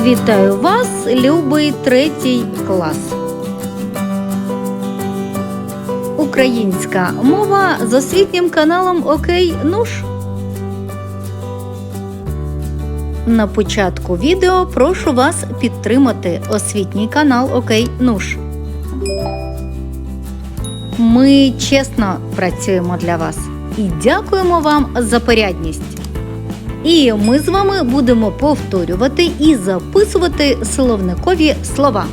Вітаю вас, любий третій клас. Українська мова з освітнім каналом Окей Нуш. На початку відео прошу вас підтримати освітній канал Окей Нуш. Ми чесно працюємо для вас і дякуємо вам за порядність. І ми з вами будемо повторювати і записувати словникові слова.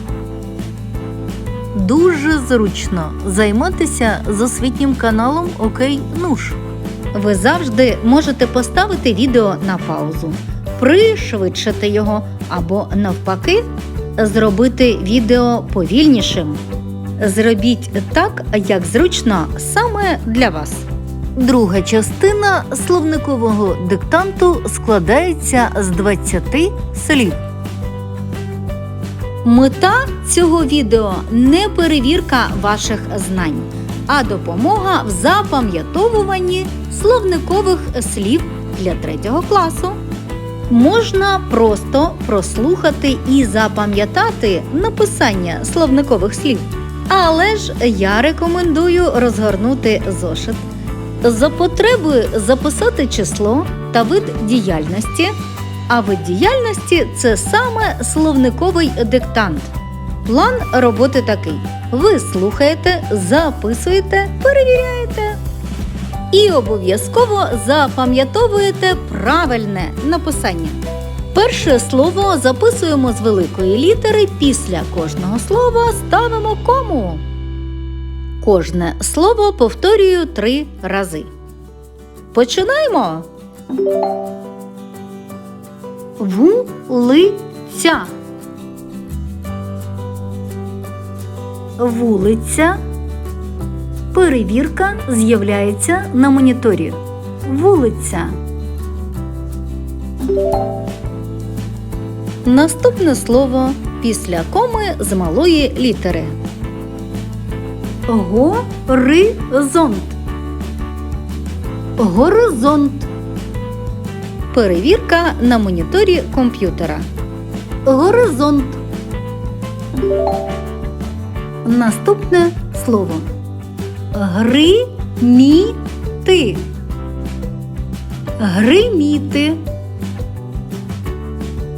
Дуже зручно займатися з освітнім каналом Окей Нуш. Ви завжди можете поставити відео на паузу, пришвидшити його або навпаки зробити відео повільнішим. Зробіть так, як зручно саме для вас. Друга частина словникового диктанту складається з 20 слів. Мета цього відео не перевірка ваших знань, а допомога в запам'ятовуванні словникових слів для третього класу. Можна просто прослухати і запам'ятати написання словникових слів. Але ж я рекомендую розгорнути зошит за потреби записати число та вид діяльності. А вид діяльності це саме словниковий диктант. План роботи такий: ви слухаєте, записуєте, перевіряєте. І обов'язково запам'ятовуєте правильне написання. Перше слово записуємо з великої літери. Після кожного слова ставимо кому. Кожне слово повторюю три рази. Починаємо. Вулиця. Вулиця. Перевірка з'являється на моніторі. Вулиця. Наступне слово після коми з малої літери. Горизонт. Горизонт. Перевірка на моніторі комп'ютера. Горизонт. Наступне слово. Гриміти. Гриміти.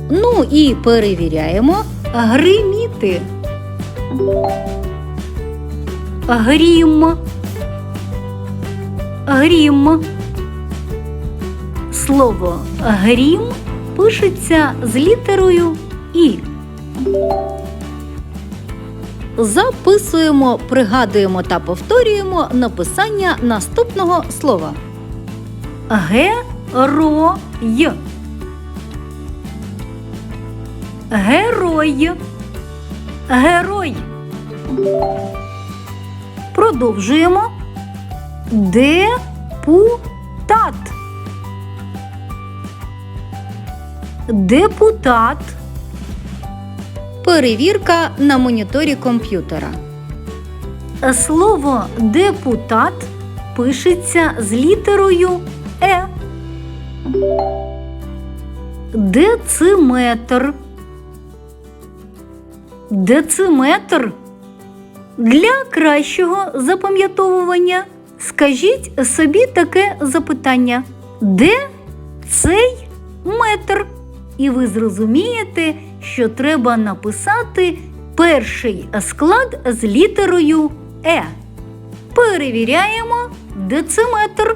Ну і перевіряємо гриміти. Грім. Грім. Слово грім пишеться з літерою І. Записуємо, пригадуємо та повторюємо написання наступного слова. Герой. Герой. Герой. Продовжуємо. Депутат. Депутат. Перевірка на моніторі комп'ютера. Слово депутат пишеться з літерою Е. Дециметр. Дециметр. Для кращого запам'ятовування скажіть собі таке запитання: де цей метр? І ви зрозумієте, що треба написати перший склад з літерою Е. Перевіряємо дециметр.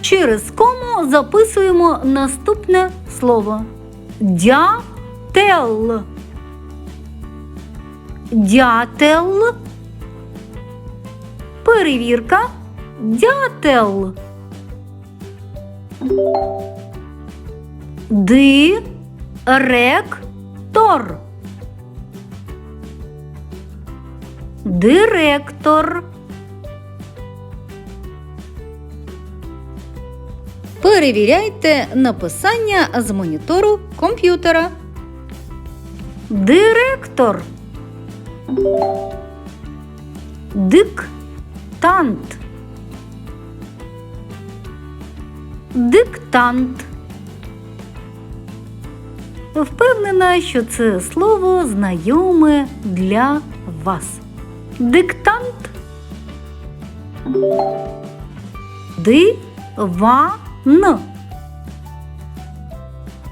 Через кому записуємо наступне слово. Дятел. Дятел. Перевірка. Дятел. Директор. Директор. Перевіряйте написання з монітору комп'ютера. Директор. Диктант. Диктант. Впевнена, що це слово знайоме для вас. Диктант. Диван.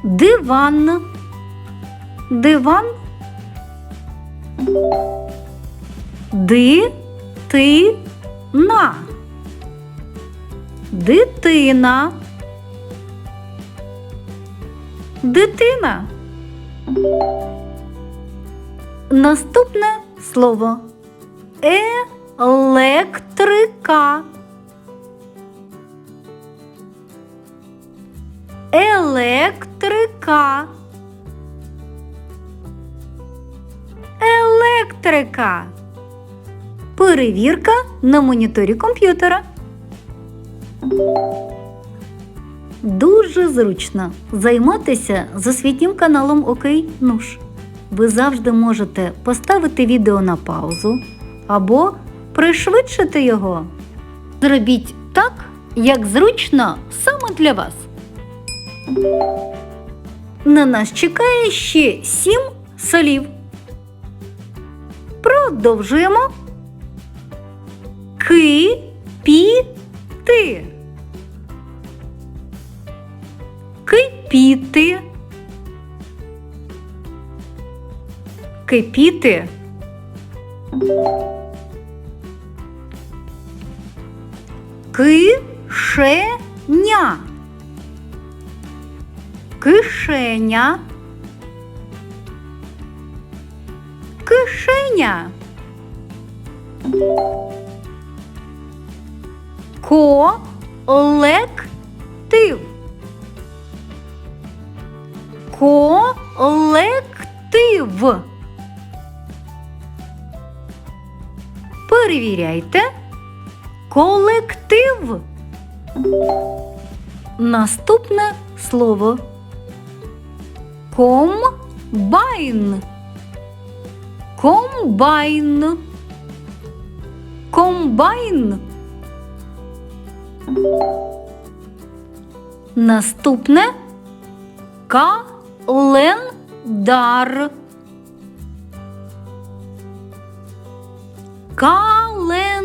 Диван. Диван. Ди. Ти. На. Дитина. Дитина. Наступне слово електрика. Електрика. Електрика. Перевірка на моніторі комп'ютера. Дуже зручно займатися з освітнім каналом Окей Нуш. Ви завжди можете поставити відео на паузу або пришвидшити його. Зробіть так, як зручно саме для вас. На нас чекає ще сім солів. Продовжуємо. Ки, пі. Кипіти. Кипіти. Кишеня. Кишеня. Кишеня. Колектив. Колектив. Перевіряйте. Колектив. Наступне слово. Комбайн. Комбайн. Комбайн. Наступне календар. Календар.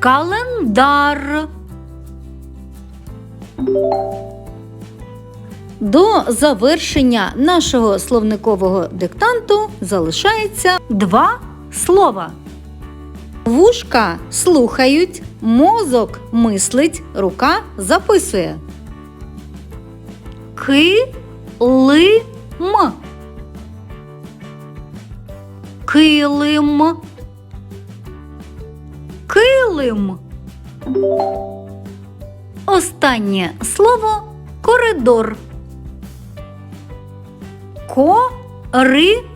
Календар. До завершення нашого словникового диктанту залишається два слова. Вушка слухають, мозок мислить, рука записує. Килим. Килим. Килим. Останнє слово коридор. Коридор.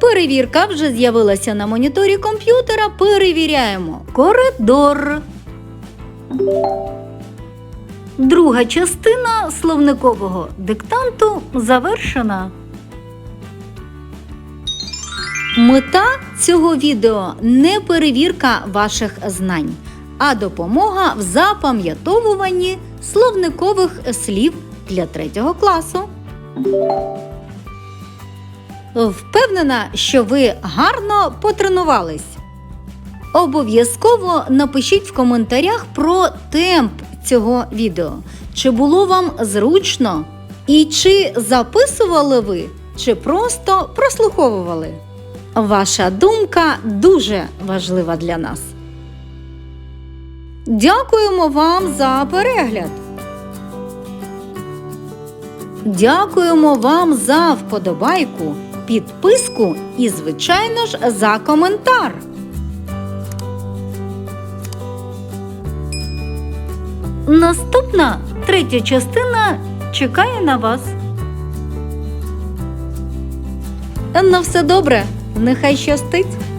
Перевірка вже з'явилася на моніторі комп'ютера. Перевіряємо. Коридор. Друга частина словникового диктанту завершена. Мета цього відео не перевірка ваших знань, а допомога в запам'ятовуванні словникових слів для третього класу. Впевнена, що ви гарно потренувались. Обов'язково напишіть в коментарях про темп цього відео. Чи було вам зручно? І чи записували ви, чи просто прослуховували? Ваша думка дуже важлива для нас. Дякуємо вам за перегляд. Дякуємо вам за вподобайку, підписку і, звичайно ж, за коментар. Наступна третя частина чекає на вас. На все добре, нехай щастить!